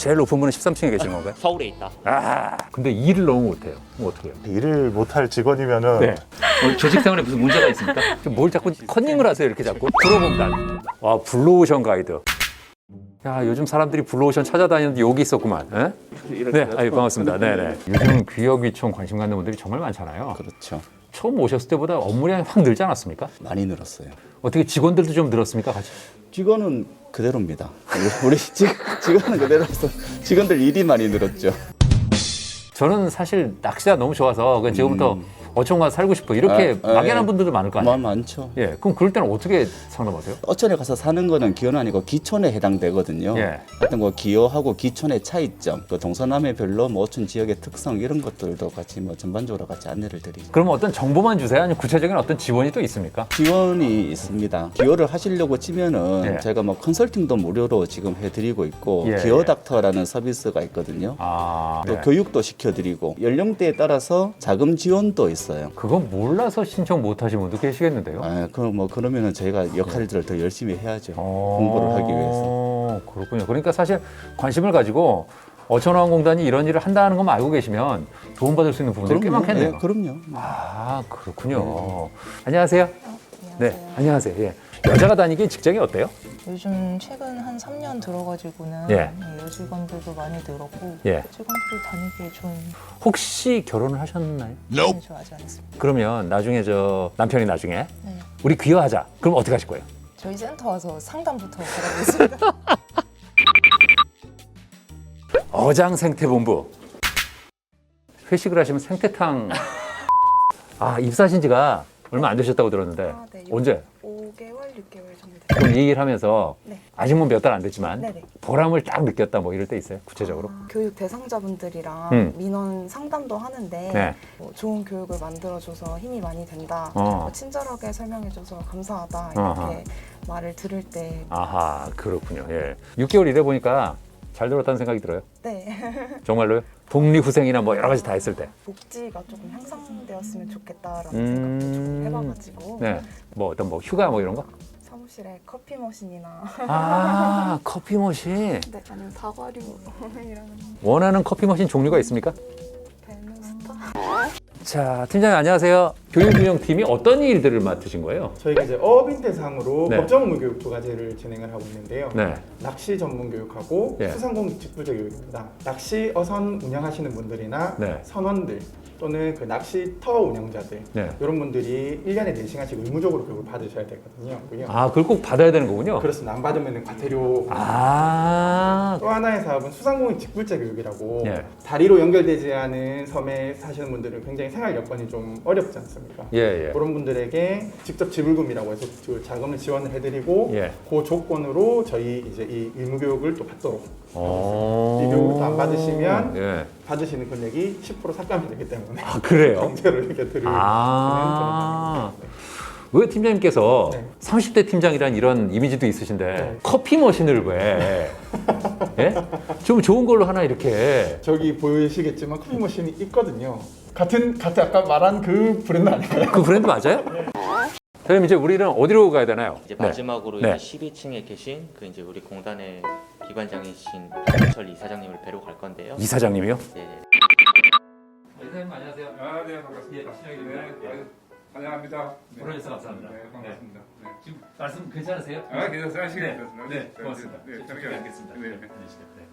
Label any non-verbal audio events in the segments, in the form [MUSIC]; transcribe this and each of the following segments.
제일 높은 분은 13층에 계신 건가요? [LAUGHS] 서울에 있다. 아, 근데 일을 너무 못해요. 그럼 어떻게 해요? 일을 못할 직원이면은 네. 어, 조직 생활에 무슨 문제가 있습니까? [LAUGHS] 좀뭘 자꾸 컨닝을 하세요, 이렇게 자꾸? 프로공단. 와, 블루오션 가이드. 야, 요즘 사람들이 블루오션 찾아다니는데 여기 있었구만. 에? 네, 아유, 반갑습니다. 네네. 요즘 귀여귀촌 관심 갖는 분들이 정말 많잖아요. 그렇죠. 처음 오셨을 때보다 업무량이 확 늘지 않았습니까? 많이 늘었어요. 어떻게 직원들도 좀 늘었습니까, 같이? 직원은 그대로입니다. [LAUGHS] 우리, 직, 직원은 그대로서 직원들 일이 많이 늘었죠. 저는 사실 낚시가 너무 좋아서 그냥 지금부터 어촌 가서 살고 싶어. 이렇게 아, 아, 막연한 예. 분들도 많을 거 아니에요? 마 많죠. 예, 그럼 그럴 때는 어떻게 상담하세요? 어촌에 가서 사는 거는 기혼 아니고 기촌에 해당되거든요. 예. 어떤 거 기호하고 기촌의 차이점, 그 동서남해별로 뭐 어촌 지역의 특성 이런 것들도 같이 뭐 전반적으로 같이 안내를 드리죠. 그러면 어떤 정보만 주세요? 아니면 구체적인 어떤 지원이 또 있습니까? 지원이 있습니다. 기호를 하시려고 치면은 예. 제가 뭐 컨설팅도 무료로 지금 해드리고 있고 예, 예. 닥터라는 서비스가 있거든요. 아, 또 네. 교육도 시켜드리고 연령대에 따라서 자금 지원도 있 어요. 그건 몰라서 신청 못 하신 분도 계시겠는데요? 아, 그럼 뭐 그러면은 저희가 역할들을 더 열심히 해야죠. 어, 공부를 하기 위해서. 그렇군요. 그러니까 사실 관심을 가지고 어천어항공단이 이런 일을 한다는 것만 알고 계시면 도움받을 수 있는 부분들이 꽤 많겠네요. 예, 그럼요. 아, 그렇군요. 안녕하세요. 네, 안녕하세요. 예. 여자가 다니기 직장이 어때요? 요즘 최근 한 3년 들어가지고는 예. 네, 여직원들도 많이 늘었고 예. 직원들이 다니기에 좀 혹시 결혼을 하셨나요? 많이 좋아하지 않습니다. 그러면 나중에 저 남편이 나중에 네. 우리 귀화하자. 그럼 어떻게 하실 거예요? 저희 센터 와서 상담부터 받아보겠습니다. [LAUGHS] 어장 생태본부 회식을 하시면 생태탕 아 입사하신 지가 얼마 안 되셨다고 들었는데 아, 네. 언제 5개월, 6개월 정도 됐어요. 그럼 이 일 하면서 네. 아직 뭐 몇 달 안 됐지만 네네. 보람을 딱 느꼈다 뭐 이럴 때 있어요 구체적으로 아, 교육 대상자분들이랑 음. 민원 상담도 하는데 네. 뭐 좋은 교육을 만들어줘서 힘이 많이 된다. 어. 뭐 친절하게 설명해줘서 감사하다. 이렇게 어허. 말을 들을 때 아하 그렇군요 예 6개월 일해 보니까 잘 들었다는 생각이 들어요 네. [LAUGHS] 정말로요 독립후생이나 뭐 여러 가지 다 했을 때 복지가 조금 향상되었으면 좋겠다라는 음. 생각도 좀 해봐가지고 네. 뭐 어떤 뭐 휴가 뭐 이런 거? 사무실에 커피 머신이나 아 [LAUGHS] 커피 머신 네, 아니면 다과류 [LAUGHS] 이런 원하는 커피 머신 종류가 있습니까? 베누스타 자 팀장님 안녕하세요 교육운영팀이 어떤 일들을 맡으신 거예요? 저희가 이제 어업인 대상으로 네. 법정 의무 교육 두 가지를 진행을 하고 있는데요. 네. 낚시 전문 교육하고 예. 수상공인 직불제 교육입니다. 낚시 어선 운영하시는 분들이나 네. 선원들 또는 그 낚시터 운영자들 네. 이런 분들이 1년에 4시간씩 의무적으로 교육을 받으셔야 되거든요. 아, 그걸 꼭 받아야 되는 거군요. 그렇습니다. 안 받으면 과태료 아, 또 하나의 사업은 수상공인 직불제 교육이라고 예. 다리로 연결되지 않은 섬에 사시는 분들은 굉장히 생활 여건이 좀 어렵지 않습니까? 예, 예. 그런 분들에게 직접 지불금이라고 해서 그 자금을 지원을 해드리고 예. 그 조건으로 저희 이제 이 의무 교육을 또 받도록 어. 이 교육을 또안 받으시면 예. 받으시는 금액이 10% 삭감이 되기 때문에 아, 그래요? 강제로 이렇게 드리는 아. 그런 왜 팀장님께서 네. 30대 팀장이란 이런 이미지도 있으신데 네. 커피 머신을 왜? 예? 좀 좋은 걸로 하나 이렇게. 저기 보이시겠지만 커피 머신이 있거든요. 같은 같은 아까 말한 그 브랜드 아닐까요? 그 브랜드 맞아요? 선생님 이제 우리는 어디로 가야 되나요? 이제 네. 마지막으로 네. 이제 12층에 계신 그 이제 우리 공단의 기관장이신 박철 이사장님을 뵈러 갈 건데요. 이사장님이요? 네. 이사장님 안녕하세요. 아, 네, 반갑습니다. 네, 아유, 환영합니다. 네. 불러주셔서 감사합니다. 네. 네. 말씀 괜찮으세요? 아, 괜찮아요. 시간 네, 있었습니다. 네, 고맙습니다. 네, 네, 편하게 편하게 뵙겠습니다. 네. 네.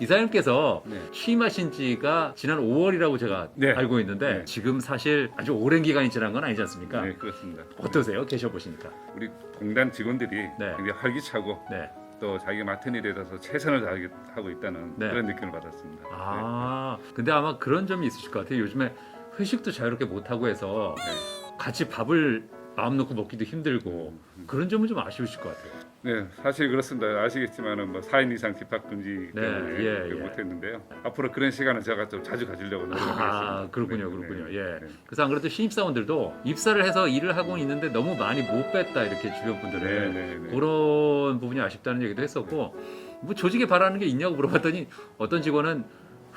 이사장님께서 네. 취임하신 지가 지난 5월이라고 제가 네. 알고 있는데 네. 지금 사실 아주 오랜 기간이 지난 건 아니지 않습니까? 네, 그렇습니다. 어떠세요? 계셔 보시니까. 우리 공단 직원들이 네. 굉장히 활기차고 네. 또 자기 맡은 일에 대해서 최선을 다하고 있다는 네. 그런 느낌을 받았습니다. 아, 근데 아마 그런 점이 있으실 것 같아요. 요즘에 회식도 자유롭게 못 하고 해서 네. 같이 밥을 마음 놓고 먹기도 힘들고 그런 점은 좀 아쉬우실 것 같아요. 네, 사실 그렇습니다. 아시겠지만은 뭐 4인 이상 집합 금지 네, 때문에 예, 그렇게 예. 못했는데요. 앞으로 그런 시간을 제가 좀 자주 가지려고 노력하겠습니다. 아, 그렇군요, 네, 그렇군요. 네, 예. 네. 그래서 안 그래도 신입 사원들도 입사를 해서 일을 하고 있는데 너무 많이 못 뺐다 이렇게 주변 분들을 네, 네, 네. 그런 부분이 아쉽다는 얘기도 했었고 뭐 조직에 바라는 게 있냐고 물어봤더니 어떤 직원은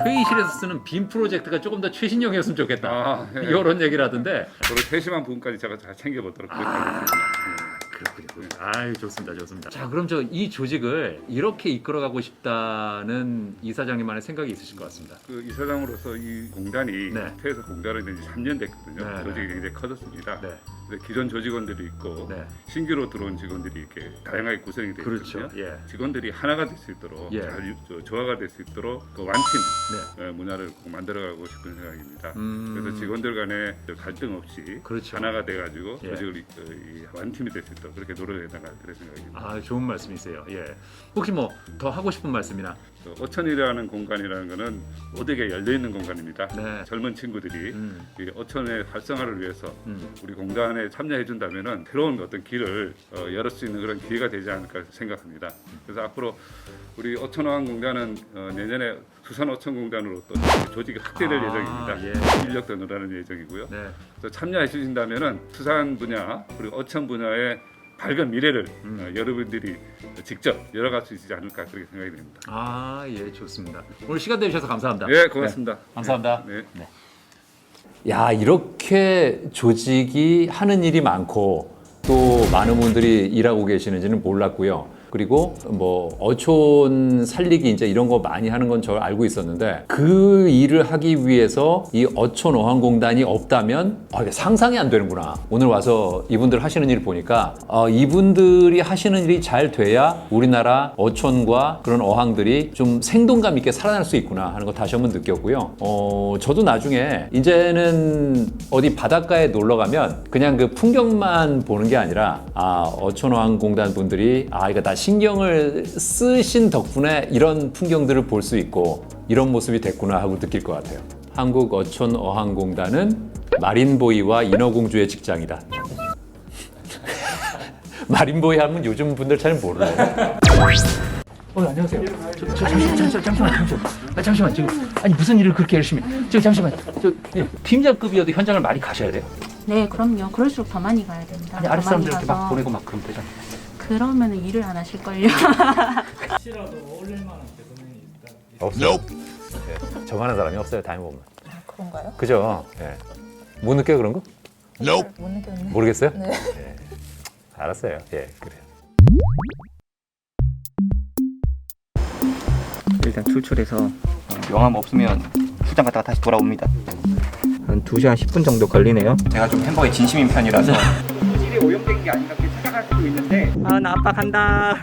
회의실에서 쓰는 빔 프로젝트가 조금 더 최신형이었으면 좋겠다 아, 네. 이런 얘기를 하던데 저를 세심한 부분까지 제가 잘 챙겨보도록 아. 노력하겠습니다. 그렇군요. 아유 좋습니다, 좋습니다. 자, 그럼 저 이 조직을 이렇게 이끌어가고 싶다는 이사장님만의 생각이 있으실 것 같습니다. 그 이사장으로서 이 공단이 네. 퇴해서 공단을 된 지 3년 됐거든요. 네, 조직이 네. 굉장히 커졌습니다. 네, 근데 기존 조직원들이 있고 네, 신규로 들어온 직원들이 이렇게 다양하게 구성이 되어 그렇죠. 있거든요. 예, 직원들이 하나가 될 수 있도록 예. 잘 유- 저- 조화가 될 수 있도록 그 완팀 네. 어, 문화를 꼭 만들어가고 싶은 생각입니다. 음. 그래서 직원들 간에 저 갈등 없이 그렇죠. 하나가 돼가지고 예. 조직을 이, 어, 이 완팀이 될 수 있도록 그렇게 노력해 나갈 그런 생각입니다. 아, 좋은 말씀이세요. 예. 혹시 뭐 더 하고 싶은 말씀이나? 그 어천이라는 공간이라는 것은 모두에게 열려 있는 공간입니다. 네. 젊은 친구들이 음, 이 어천의 활성화를 위해서 음. 우리 공단에 참여해 준다면은 새로운 어떤 길을 어, 열을 수 있는 그런 기회가 되지 않을까 생각합니다. 그래서 앞으로 우리 어천어항 공단은 어, 내년에 수산 어천 공단으로 또 조직이 확대될 아, 예정입니다. 예. 인력도 늘어나는 예정이고요. 네. 그래서 참여해 주신다면은 수산 분야 그리고 어천 분야의 밝은 미래를 음. 어, 여러분들이 직접 열어갈 수 있지 않을까 그렇게 생각이 됩니다. 아, 예, 좋습니다. 오늘 시간 내주셔서 감사합니다. 예, 고맙습니다. 감사합니다. 네. 야 이렇게 조직이 하는 일이 많고 또 많은 분들이 일하고 계시는지는 몰랐고요. 그리고 뭐 어촌 살리기 이제 이런 거 많이 하는 건 저 알고 있었는데 그 일을 하기 위해서 이 어촌 어항공단이 없다면 아, 상상이 안 되는구나. 오늘 와서 이분들 하시는 일 보니까 어, 이분들이 하시는 일이 잘 돼야 우리나라 어촌과 그런 어항들이 좀 생동감 있게 살아날 수 있구나 하는 거 다시 한번 느꼈고요. 어, 저도 나중에 이제는 어디 바닷가에 놀러 가면 그냥 그 풍경만 보는 게 아니라 아, 어촌 어항공단 분들이 아, 이거 다 신경을 쓰신 덕분에 이런 풍경들을 볼 수 있고 이런 모습이 됐구나 하고 느낄 것 같아요. 한국 어촌 어항공단은 마린보이와 인어공주의 직장이다. [LAUGHS] 마린보이 하면 요즘 분들 잘 몰라요. 어, 안녕하세요. 저, 저, 잠시만, 잠시만, 잠시만, 잠시만. 아, 잠시만, 지금. 아니, 무슨 일을 그렇게 열심히. 해? 저, 잠시만. 저, 예, 팀장급이어도 현장을 많이 가셔야 돼요. 네, 그럼요. 그럴수록 더 많이 가야 됩니다. 아니, 더 아랫 사람들 많이 이렇게 막 가서 보내고 막 그러면 되잖아요. 그러면 일을 안 하실걸요. [LAUGHS] 없어요. 예, 저만한 사람이 없어요, 다녀보면. 아, 그런가요? 그죠? 예. 못 느껴요, 그런 거? 못 느꼈는데. 모르겠어요? 네. 예. 알았어요. 예, 그래요. 일단 출출해서 어, 영암 없으면 출장 갔다가 다시 돌아옵니다. 한 2시간 10분 정도 걸리네요. 제가 좀 햄버거에 진심인 편이라서. [LAUGHS] 질이 오염된 게 아닌가 수도 있는데 아 나 아빠 간다.